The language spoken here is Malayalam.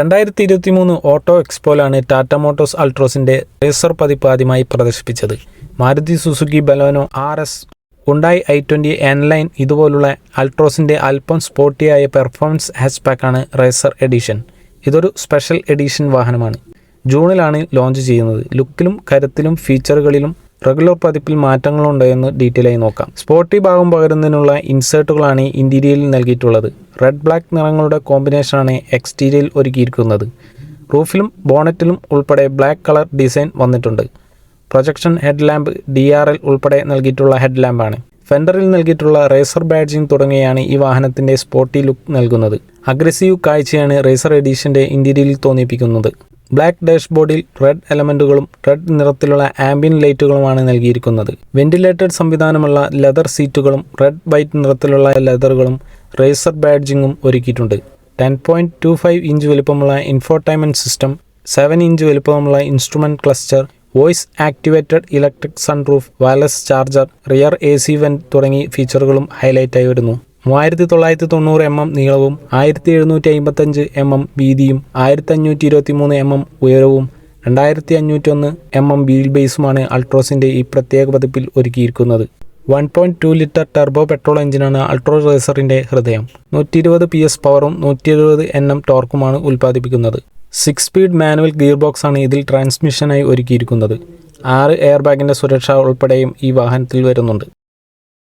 രണ്ടായിരത്തി ഇരുപത്തി മൂന്ന് ഓട്ടോ എക്സ്പോയിലാണ് ടാറ്റ മോട്ടോഴ്സ് അൾട്രോസിന്റെ റേസർ പതിപ്പ് ആദ്യമായി പ്രദർശിപ്പിച്ചത്. Maruti Suzuki Baleno R S ഉണ്ടായി ഐ ട്വന്റി ലൈൻ ഇതുപോലുള്ള അൾട്രോസിന്റെ അല്പം സ്പോർട്ടിയായ പെർഫോമൻസ് ഹാച്ച്ബാക്കാണ് റേസർ എഡിഷൻ ഇതൊരു സ്പെഷ്യൽ എഡിഷൻ വാഹനമാണ്. ജൂണിലാണ് ലോഞ്ച് ചെയ്യുന്നത്. ലുക്കിലും കരുത്തിലും ഫീച്ചറുകളിലും റെഗുലർ പതിപ്പിൽ മാറ്റങ്ങളുണ്ടോ എന്ന് ഡീറ്റെയിൽ ആയി നോക്കാം. സ്പോർട്ടി ഭാഗം പകരുന്നതിനുള്ള ഇൻസേർട്ടുകളാണ് ഇന്റീരിയറിൽ നൽകിയിട്ടുള്ളത്. റെഡ് ബ്ലാക്ക് നിറങ്ങളുടെ കോമ്പിനേഷനാണ് എക്സ്റ്റീരിയറിൽ ഒരുക്കിയിരിക്കുന്നത്. റൂഫിലും ബോണറ്റിലും ഉൾപ്പെടെ ബ്ലാക്ക് കളർ ഡിസൈൻ വന്നിട്ടുണ്ട്. Projection head lamp D R L ഉൾപ്പെടെ നൽകിയിട്ടുള്ള ഹെഡ് ലാമ്പാണ് ഫെൻഡറിൽ നൽകിയിട്ടുള്ള റേസർ ബാഡ്ജിംഗ് തുടങ്ങിയാണ് ഈ വാഹനത്തിന്റെ സ്പോർട്ടി ലുക്ക് നൽകുന്നത്. അഗ്രസീവ് കാഴ്ചയാണ് റേസർ എഡീഷന്റെ ഇന്റീരിയറിൽ തോന്നിപ്പിക്കുന്നത്. ബ്ലാക്ക് ഡാഷ്ബോർഡിൽ റെഡ് എലമെന്റുകളും റെഡ് നിറത്തിലുള്ള ആംബിയൻ ലൈറ്റുകളുമാണ് നൽകിയിരിക്കുന്നത്. വെന്റിലേറ്റഡ് സംവിധാനമുള്ള ലെതർ സീറ്റുകളും റെഡ് വൈറ്റ് നിറത്തിലുള്ള ലെതറുകളും റേസർ ബാഡ്ജിങ്ങും ഒരുക്കിയിട്ടുണ്ട്. Ten point two five inch വലുപ്പമുള്ള ഇൻഫോർടൈൻമെന്റ് സിസ്റ്റം സെവൻ ഇഞ്ച് വലുപ്പമുള്ള instrument cluster voice activated electric sunroof wireless charger rear A C vent തുടങ്ങി ഫീച്ചറുകളും ഹൈലൈറ്റായി വരുന്നു. മൂവായിരത്തി തൊള്ളായിരത്തി തൊണ്ണൂറ് എം എം നീളവും ആയിരത്തി എഴുന്നൂറ്റി അമ്പത്തഞ്ച് എം എം വീതിയും ആയിരത്തി അഞ്ഞൂറ്റി ഇരുപത്തി മൂന്ന് എം എം ഉയരവും രണ്ടായിരത്തി അഞ്ഞൂറ്റി ഒന്ന് എം എം വീൽ ബേസുമാണ് അൾട്രോസിന്റെ ഈ പ്രത്യേക പതിപ്പിൽ ഒരുക്കിയിരിക്കുന്നത്. One point two litre turbo petrol എഞ്ചിനാണ് അൾട്രോ റേസറിന്റെ ഹൃദയം. നൂറ്റി ഇരുപത് പി എസ് പവറും നൂറ്റി എഴുപത് എൻ എം ടോർക്കുമാണ് ഉൽപ്പാദിപ്പിക്കുന്നത്. Six speed manual gear box ആണ് ഇതിൽ ട്രാൻസ്മിഷനായി ഒരുക്കിയിരിക്കുന്നത്. ആറ് എയർ ബാഗിന്റെ സുരക്ഷ ഉൾപ്പെടെയും ഈ വാഹനത്തിൽ വരുന്നുണ്ട്.